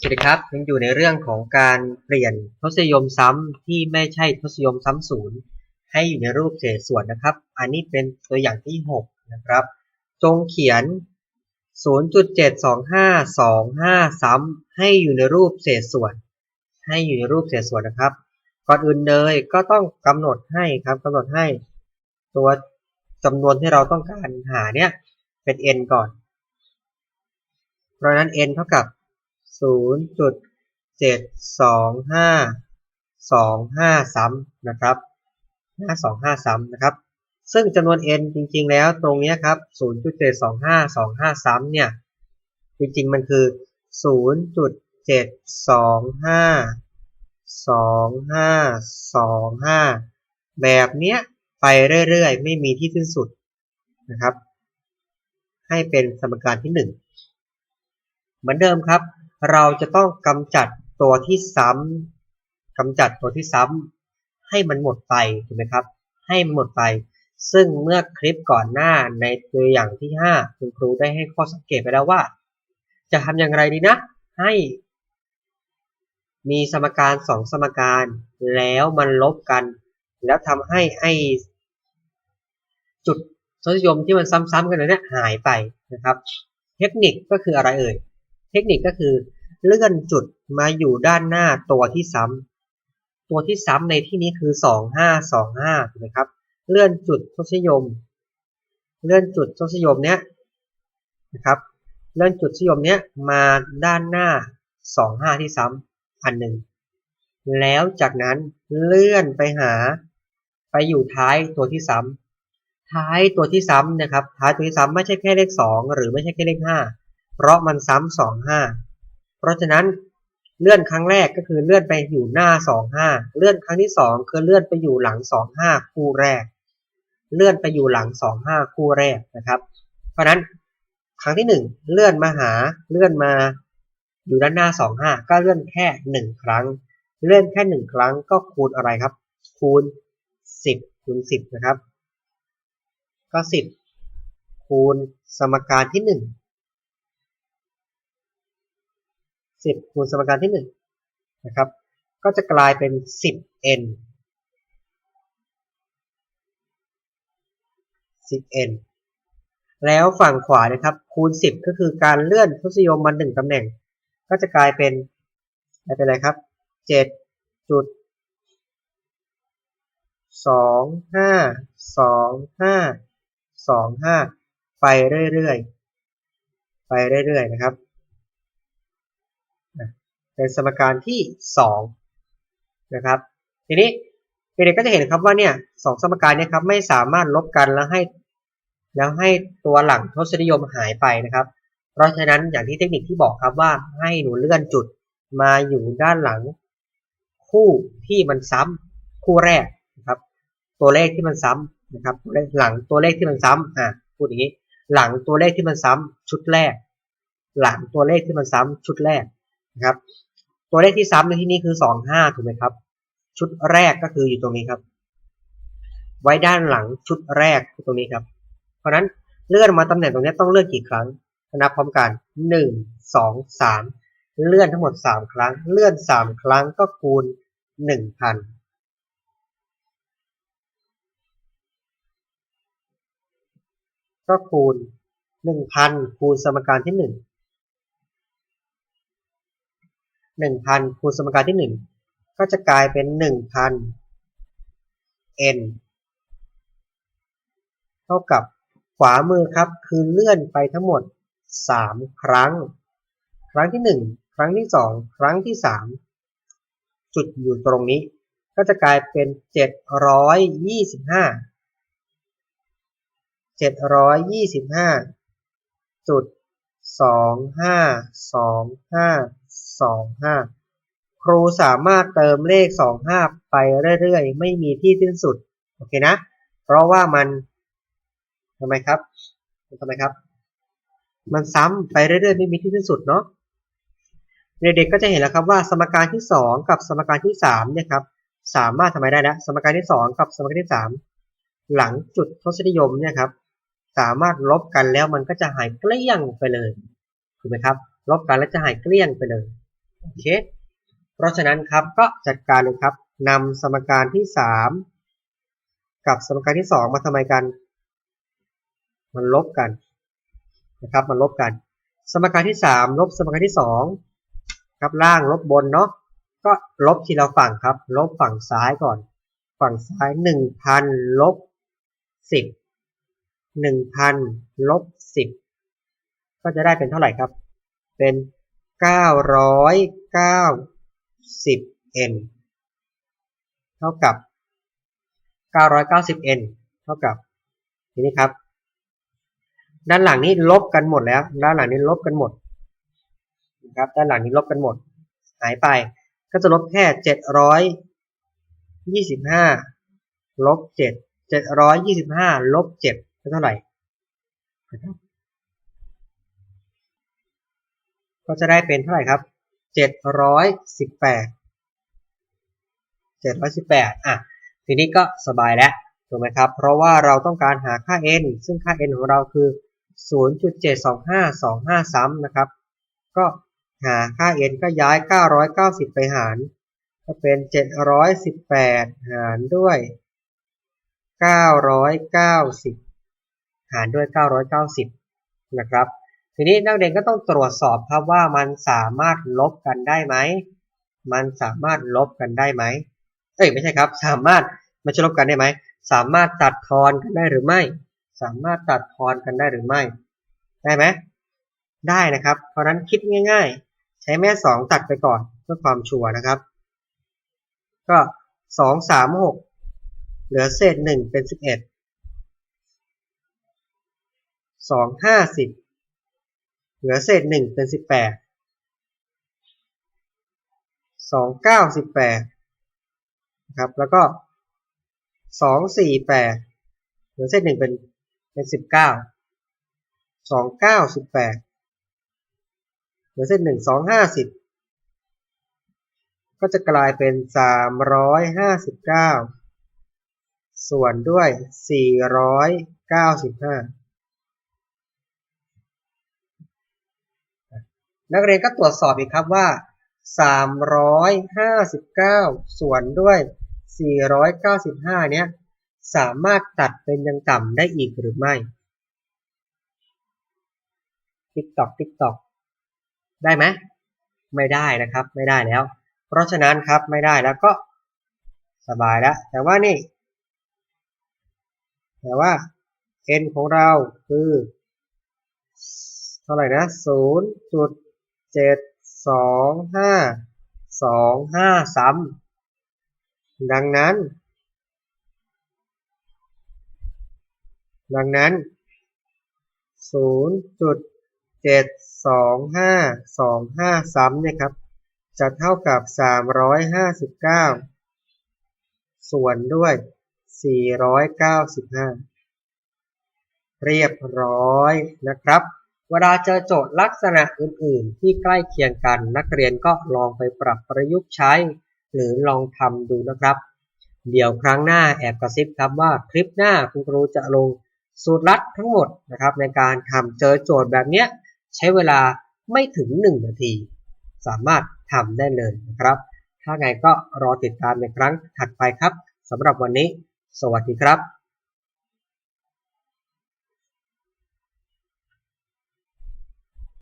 สวัสดีครับยังอยู่ในเรื่องของการเปลี่ยนทศนิยมซ้ำที่ไม่ใช่ทศนิยมซ้ำศูนย์ให้อยู่ในรูปเศษส่วนนะครับ อันนี้เป็นตัวอย่างที่ 6 นะครับ จงเขียน 0.72525ซ้ำให้อยู่ในรูปเศษส่วน ให้อยู่ในรูปเศษส่วนนะครับ ก่อนอื่นเลยก็ต้องกำหนดให้ครับกำหนดให้ ตัวจำนวนที่เราต้องการหาเนี่ยเป็น n ก่อน เพราะฉะนั้น n เท่ากับ 0.72525ซ้ำนะครับ525ซ้ำนะครับ ซึ่งจำนวน n จริงๆ แล้วตรงนี้ครับ0.72525ซ้ำเนี่ยจริงๆ มันคือ0.7252525แบบเนี้ยไปเรื่อยๆ ไม่มีที่สิ้นสุดนะครับ ให้เป็นสมการที่1เหมือนเดิมครับ เราจะต้องกำจัดตัวที่ซ้ำกำจัดตัวที่ซ้ำให้มันหมดไปถูกไหมครับ ให้มันหมดไป ซึ่งเมื่อคลิปก่อนหน้าในตัวอย่างที่ 5 คุณครูได้ให้ข้อสังเกตไปแล้วว่า จะทำอย่างไรดีนะ ให้มีสมการ2สมการแล้วมันลบกัน แล้วทำให้ไอจุดทศนิยมที่มันซ้ำๆกันเนี่ยหายไปนะครับ เทคนิคก็คืออะไรเอ่ย เทคนิคก็คือ เลื่อนจุดมาอยู่ด้านหน้าตัวที่ซ้ำตัวที่ซ้ำในที่นี้คือ 2525ถูกไหมครับ เลื่อนจุดทศนิยม เลื่อนจุดทศนิยมเนี้ยนะครับเลื่อนจุดทศนิยมเนี้ยมาด้านหน้า 25 ที่ซ้ำอันหนึ่งแล้วจากนั้นเลื่อนไปหา ไปอยู่ท้ายตัวที่ซ้ำท้ายตัวที่ซ้ำนะครับ ท้ายตัวที่ซ้ำไม่ใช่แค่เลข 2 หรือไม่ใช่แค่เลข 5 เพราะมันซ้ำสองห้า เพราะฉะนั้นเลื่อนครั้งแรกก็คือเลื่อนไปอยู่หน้าสองห้าเลื่อนครั้งที่สองคือเลื่อนไปอยู่หลังสองห้าคู่แรก เลื่อนไปอยู่หลังสองห้าคู่แรกนะครับ เพราะฉะนั้นครั้งที่หนึ่งเลื่อนมาหาเลื่อนมาอยู่ด้านหน้าสองห้าก็เลื่อนแค่หนึ่งครั้ง เลื่อนแค่หนึ่งครั้งก็คูณอะไรครับ คูณสิบคูณสิบนะครับ ก็สิบคูณสมการที่ห นึ่งสิบคูณสมการที่หนึ่งนะครับก็จะกลายเป็นสิบ n สิบ n แล้วฝั่งขวานะครับคูณสิบก็คือการเลื่อนทศนิยมมาหนึ่งตำแหน่ง ก็จะกลายเป็นอะไรเป็นอะไรครับเจ็ดจุดสองห้าสองห้าสองห้าไปเรื่อยๆ ไปเรื่อยๆ นะครับ เป็นสมการที่2นะครับทีนี้เด็กๆก็จะเห็นครับว่าเนี่ยสองสมการเนี่ยครับไม่สามารถลบกันแล้วให้แล้วให้ตัวหลังทศนิยมหายไปนะครับ เพราะฉะนั้นอย่างที่เทคนิคที่บอกครับว่าให้หนูเลื่อนจุดมาอยู่ด้านหลัง คู่ที่มันซ้ำคู่แรกนะครับ ตัวเลขที่มันซ้ำนะครับตัวเลขหลังตัวเลขที่มันซ้ำอะพูดอย่างนี้ หลังตัวเลขที่มันซ้ำชุดแรก หลังตัวเลขที่มันซ้ำชุดแรกนะครับ ตัวเลขที่ซ้ำในที่นี้คือสองห้าถูกไหมครับ ชุดแรกก็คืออยู่ตรงนี้ครับ ไว้ด้านหลังชุดแรกคือตรงนี้ครับ เพราะนั้นเลื่อนมาตำแหน่งตรงนี้ต้องเลื่อนกี่ครั้งนับพร้อมกันหนึ่งสองสามเลื่อนทั้งหมดสามครั้ง เลื่อนสามครั้งก็คูณหนึ่งพันก็คูณหนึ่งพันคูณสมการที่หนึ่ง หนึ่งพันคูณสมการที่หนึ่งก็จะกลายเป็นหนึ่งพัน n เท่ากับขวามือครับคือเลื่อนไปทั้งหมด 3 ครั้ง ครั้งที่ 1 ครั้งที่ 2 ครั้งที่ 3 จุดอยู่ตรงนี้ ก็จะกลายเป็น 725 725จุด252525ครูสามารถเติมเลข25ไปเรื่อยๆ ไม่มีที่สิ้นสุด โอเคนะ เพราะว่ามันทำไมครับทำไมครับ มันซ้ำไปเรื่อยๆ ไม่มีที่สิ้นสุดเนาะเด็กๆก็จะเห็นแล้วครับว่าสมการที่ 2 กับสมการที่3เนี่ยครับสามารถทำไมได้แล้วสมการที่ 2 กับสมการที่ 3 หลังจุดทศนิยมเนี่ยครับสามารถลบกันแล้วมันก็จะหายเกลี้ยงไปเลยถูกไหมครับ ลบกันแล้วจะหายเกลี้ยงไปเลย โอเค เพราะฉะนั้นครับก็จัดการเลยครับนำสมการที่ 3 กับสมการที่ 2 มาทำไมกัน มันลบกันนะครับมันลบกัน สมการที่ 3 ลบสมการที่ 2 ครับล่างลบบนเนาะก็ลบทีละฝั่งครับ ลบฝั่งซ้ายก่อน ฝั่งซ้าย 1,000ลบ10 1,000ลบ10 ก็จะได้เป็นเท่าไหร่ครับ เป็น 990n เท่ากับ 990n เท่ากับทีนี้ครับ ด้านหลังนี้ลบกันหมดแล้ว ด้านหลังนี้ลบกันหมดนะครับด้านหลังนี้ลบกันหมด หายไปก็จะลบแค่725ลบ7 725ลบ7เท่าไหร่นะครับ ก็จะได้เป็นเท่าไหร่ครับ718 718อะ ทีนี้ก็สบายแล้ว ถูกไหมครับ เพราะว่าเราต้องการหาค่า n ซึ่งค่า n ของเราคือ 0.72525ซ้ำนะครับ ก็หาค่า n ก็ย้าย 990 ไปหาร ก็เป็น 718 หารด้วย 990 หารด้วย 990 นะครับ ทีนี้นักเรียนก็ต้องตรวจสอบครับว่ามันสามารถลบกันได้ไหม มันสามารถลบกันได้ไหม เอ้ยไม่ใช่ครับ สามารถไม่ใช่ลบกันได้ไหม สามารถตัดทอนกันได้หรือไม่ สามารถตัดทอนกันได้หรือไม่ ได้ไหม ได้นะครับ เพราะนั้นคิดง่าย ๆ ใช้แม่สองตัดไปก่อนเพื่อความชัวร์นะครับ ก็สองสามหกเหลือเศษหนึ่งเป็นสิบเอ็ดสองห้าสิบ เหลือเศษหนึ่งเป็นสิบแปดสองเก้าสิบแปดนะครับแล้วก็สองสี่แปดเหลือเศษหนึ่งเป็นเป็นสิบเก้าสองเก้าสิบแปดเหลือเศษหนึ่งสองห้าสิบก็จะกลายเป็นสามร้อยห้าสิบเก้าส่วนด้วยสี่ร้อยเก้าสิบห้า นักเรียนก็ตรวจสอบอีกครับว่า 359 ส่วนด้วย 495 เนี้ยสามารถตัดเป็นยังต่ำได้อีกหรือไม่ติ๊กตอกติ๊กตอกได้ไหมไม่ได้นะครับไม่ได้แล้ว เพราะฉะนั้นครับไม่ได้แล้วก็สบายแล้ว แต่ว่านี่ แต่ว่า n ของเราคือ เท่าไหร่นะ 0. เจ็ดสองห้าสองห้าซ้ำดังนั้น ดังนั้นศูนย์จุดเจ็ดสองห้าสองห้าซ้ำเนี่ยครับ จะเท่ากับสามร้อยห้าสิบเก้าส่วนด้วยสี่ร้อยเก้าสิบห้าเรียบร้อยนะครับ เวลาเจอโจทย์ลักษณะอื่น ๆ ที่ใกล้เคียงกัน นักเรียนก็ลองไปปรับประยุกต์ใช้ หรือลองทำดูนะครับ เดี๋ยวครั้งหน้าแอบกระซิบครับว่าคลิปหน้าคุณครูจะลงสูตรลัดทั้งหมดนะครับ ในการทำเจอโจทย์แบบนี้ใช้เวลาไม่ถึง 1 นาที สามารถทำได้เลยนะครับ ถ้าไงก็รอติดตามในครั้งถัดไปครับสำหรับวันนี้ สวัสดีครับ